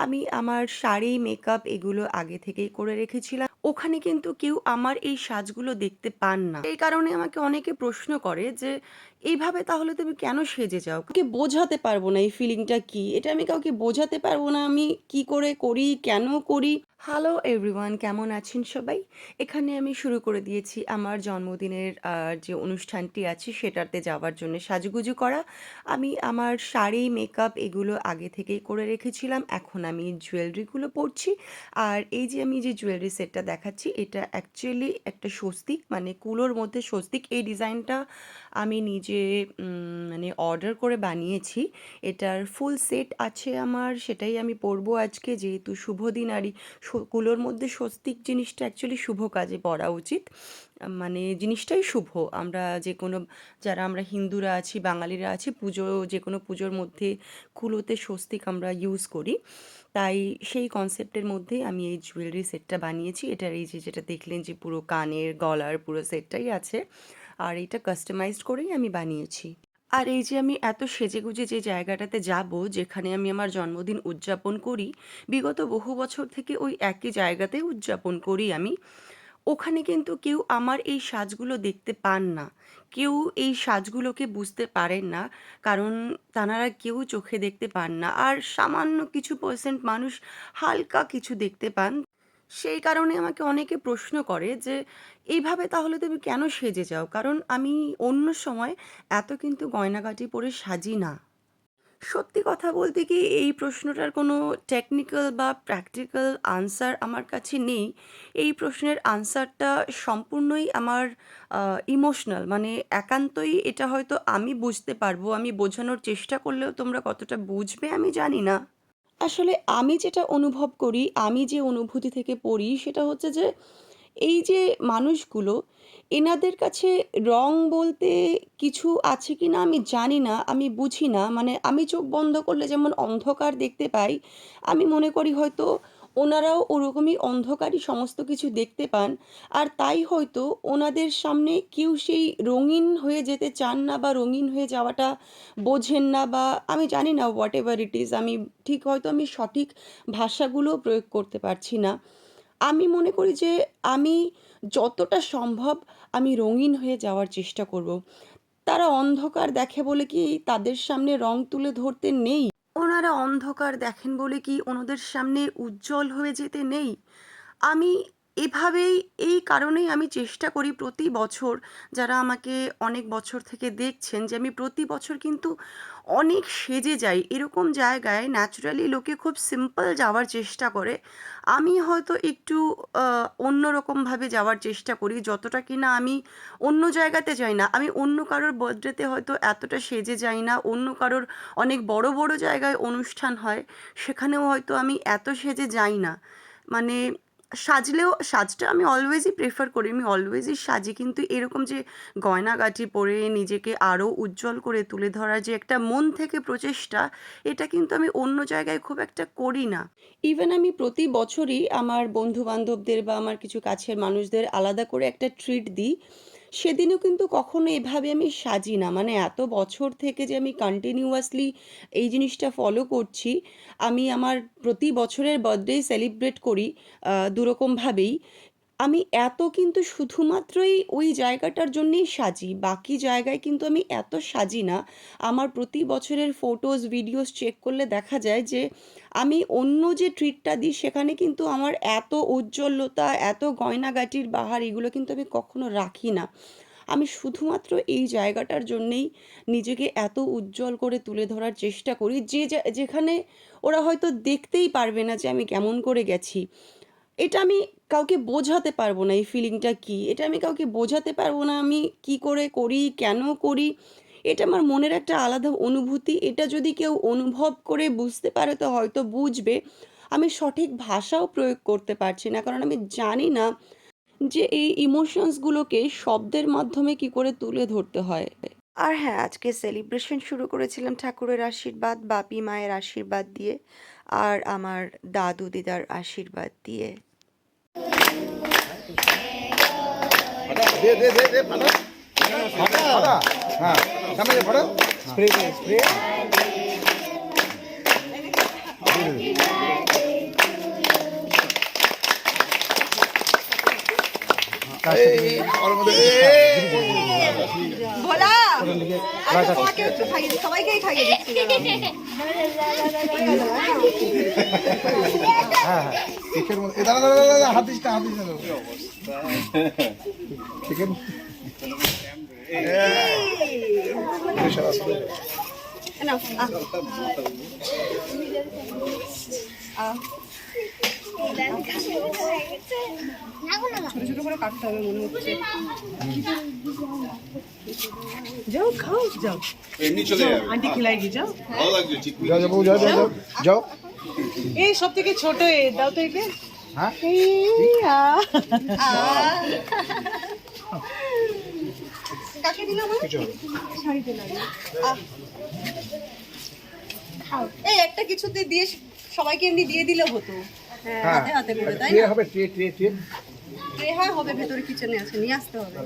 আমি আমার শাড়ি মেকআপ এগুলো আগে থেকেই করে রেখেছিলাম। ওখানে কিন্তু কেউ আমার এই সাজগুলো দেখতে পান না। এই কারণে আমাকে অনেকে প্রশ্ন করে যে এইভাবে তাহলে তুমি কেন সেজে যাও? কাউকে বোঝাতে পারব না এই ফিলিংটা কি? এটা আমি কাউকে বোঝাতে পারব না আমি কি করে করি কেন করি? হ্যালো এভরিওয়ান কেমন আছেন সবাই? এখানে আমি শুরু করে দিয়েছি আমার জন্মদিনের যে অনুষ্ঠানটি আছে সেটাতে যাওয়ার জন্য সাজুগুজু করা। আমি আমার শাড়ি মেকআপ এগুলো আগে থেকেই করে রেখেছিলাম এখন আমি জুয়েলারিগুলো পরছি। আর এই যে আমি যে জুয়েলারি সেটটা দেখাচ্ছি এটা অ্যাকচুয়ালি একটা স্বস্তিক মানে কুলোর মধ্যে স্বস্তিক। এই ডিজাইনটা আমি নিজে উম, মানে অর্ডার করে বানিয়েছি এটার ফুল সেট আছে আমার সেটাই আমি পরবো আজকে। যেহেতু শুভ দিন আর এই কুলোর মধ্যে স্বস্তিক জিনিসটা অ্যাকচুয়ালি শুভ কাজে পরা উচিত। মানে জিনিসটাই শুভ। আমরা যে কোনো যারা আমরা হিন্দুরা আছি বাঙালিরা আছি পুজো যে কোনো পুজোর মধ্যে কুলোতে স্বস্তিক আমরা ইউজ করি। তাই সেই কনসেপ্টের মধ্যে আমি এই জুয়েলারি সেটটা বানিয়েছি। এটার এই যে যেটা দেখলেন যে পুরো কানের গলার পুরো সেটটাই আছে। আর এটা কাস্টমাইজড করেই আমি বানিয়েছি। আর এই যে আমি এত সেজেগুজে যে জায়গাটাতে যাব, যেখানে আমি আমার জন্মদিন উদযাপন করি, বিগত বহু বছর থেকে ওই একই জায়গাতে উদযাপন করি আমি, ওখানে কিন্তু কেউ আমার এই সাজগুলো দেখতে পান না। কেউ এই সাজগুলোকে বুঝতে পারেন না, কারণ তানারা কেউ চোখে দেখতে পান না। আর সামান্য কিছু পার্সেন্ট মানুষ হালকা কিছু দেখতে পান সেই কারণে আমাকে অনেকে প্রশ্ন করে যে, এইভাবে তাহলে তুমি কেন সেজে যাও? কারণ আমি অন্য সময় এত কিন্তু গয়নাগাটি পরে সাজি না। সত্যি কথা বলতে কি, এই প্রশ্নটার কোনো টেকনিক্যাল বা প্র্যাকটিক্যাল আনসার আমার কাছে নেই। এই প্রশ্নের আনসারটা সম্পূর্ণই আমার ইমোশনাল মানে একান্তই এটা হয়তো আমি বুঝতে পারব, আমি বোঝানোর চেষ্টা করলেও তোমরা কতটা বুঝবে আমি জানি না। আসলে আমি যেটা অনুভব করি, আমি যে অনুভূতি থেকে পড়ি সেটা হচ্ছে যে, এই যে মানুষগুলো, এনাদের কাছে রং বলতে কিছু আছে কি না আমি জানি না, আমি বুঝি না। মানে আমি চোখ বন্ধ করলে যেমন অন্ধকার দেখতে পাই, আমি মনে করি হয়তো ওনারাও ওরকমই অন্ধকারই সমস্ত কিছু দেখতে পান, আর তাই হয়তো ওনাদের সামনে কেউ সেই রঙিন হয়ে যেতে চান না বা রঙিন হয়ে যাওয়াটা বোঝেন না বা আমি জানি না হোয়াট এভার ইট ইজ আমি ঠিক হয়তো আমি সঠিক ভাষাগুলো প্রয়োগ করতে পারছি না। আমি মনে করি যে আমি যতটা সম্ভব আমি রঙিন হয়ে যাওয়ার চেষ্টা করব। তারা অন্ধকার দেখে বলে কি তাদের সামনে রং তুলে ধরতে নেই। ওনারা অন্ধকার দেখেন বলে কি ওনাদের সামনে উজ্জ্বল হয়ে যেতে নেই? আমি এভাবেই, এই কারণেই আমি চেষ্টা করি প্রতি বছর যারা আমাকে অনেক বছর থেকে দেখছেন যে আমি প্রতি বছর কিন্তু অনেক সেজে যাই। এরকম জায়গায় ন্যাচারালি লোকে খুব সিম্পল যাওয়ার চেষ্টা করে। আমি হয়তো একটু অন্যরকমভাবে যাওয়ার চেষ্টা করি। যতটা কিনা আমি অন্য জায়গাতে যাই না। আমি অন্য কারোর বার্থডেতে হয়তো এতটা সেজে যাই না। অন্য কারোর অনেক বড় বড় জায়গায় অনুষ্ঠান হয়। সেখানেও হয়তো আমি এত সেজে যাই না। মানে সাজলেও, সাজটা আমি অলওয়েজই প্রেফার করি। আমি অলওয়েজই সাজি, কিন্তু এরকম যে গয়নাগাটি পরে নিজেকে আরও উজ্জ্বল করে তুলে ধরার যে একটা মন থেকে প্রচেষ্টা, এটা কিন্তু আমি অন্য জায়গায় খুব একটা করি না। ইভেন আমি প্রতি বছরই আমার বন্ধু বান্ধবদের বা আমার কিছু কাছের মানুষদের আলাদা করে একটা ট্রিট দিই। সেদিনও কিন্তু কখনো এভাবে আমি সাজি না মানে এত বছর থেকে যে আমি কন্টিনিউয়াসলি এই জিনিসটা ফলো করছি, আমি আমার প্রতি বছরের বার্থডে সেলিব্রেট করি দুরকমভাবেই। আমি এত কিন্তু শুধুমাত্রই ওই জায়গাটার জন্যেই সাজি, বাকি জায়গায় কিন্তু আমি এত সাজি না। আমার প্রতি বছরের ফটোজ ভিডিওস চেক করলে দেখা যায় যে, আমি অন্য যে ট্রিটটা দিই সেখানে কিন্তু আমার এত উজ্জ্বলতা, এত গয়নাগাটির বাহার এগুলো কিন্তু আমি কখনো রাখি না। আমি শুধুমাত্র এই জায়গাটার জন্যেই নিজেকে এত উজ্জ্বল করে তুলে ধরার চেষ্টা করি যে, যেখানে ওরা হয়তো দেখতেই পারবে না যে আমি কেমন করে গেছি। এটা আমি কাউকে বোঝাতে পারব না, এই ফিলিংটা কি? এটা আমি কাউকে বোঝাতে পারব না, আমি কি করে করি, কেন করি? এটা আমার মনের একটা আলাদা অনুভূতি। এটা যদি কেউ অনুভব করে বুঝতে পারে, তো হয়তো বুঝবে। আমি সঠিক ভাষাও প্রয়োগ করতে পারছি না, কারণ আমি জানি না যে এই ইমোশনসগুলোকে শব্দের মাধ্যমে কি করে তুলে ধরতে হয়। আর হ্যাঁ আজকে সেলিব্রেশন শুরু করেছিলাম ঠাকুরের আশীর্বাদ, বাপি মায়ের আশীর্বাদ দিয়ে। আর আমার দাদু দিদার আশীর্বাদ দিয়ে। বলা ফাটা ফাটা হ্যাঁ সবাইকেই খাইয়ে দিচ্ছি কেকের মধ্যে দাঁড়া দাঁড়া, দাঁড়া হাত দিস না হাত দিস না কেকের আহ। ছোট করে কাটতে হবে মনে হচ্ছে। যাও খাও যাও। এমনি চলে যাবে। আন্টি খিলাইগি যাও। ভালো লাগছে চিকু যাও যাও যাও যাও যাও। যাও এই সব থেকে ছোট এ দাও তো এটা হ্যাঁ? কাকে দিলাম আমি? কিছু হবে। শাড়িতে লাগে এই একটা কিছুতে দিয়ে সবাইকে এমনি দিয়ে দিলেও হতো হ্যাঁ। হ্যাঁ। হাতে হাতে করে তাই না? হবে ট্রে ট্রে ট্রে হয় হবে ভেতরে কিচেনে আছে নিয়ে আসতে হবে।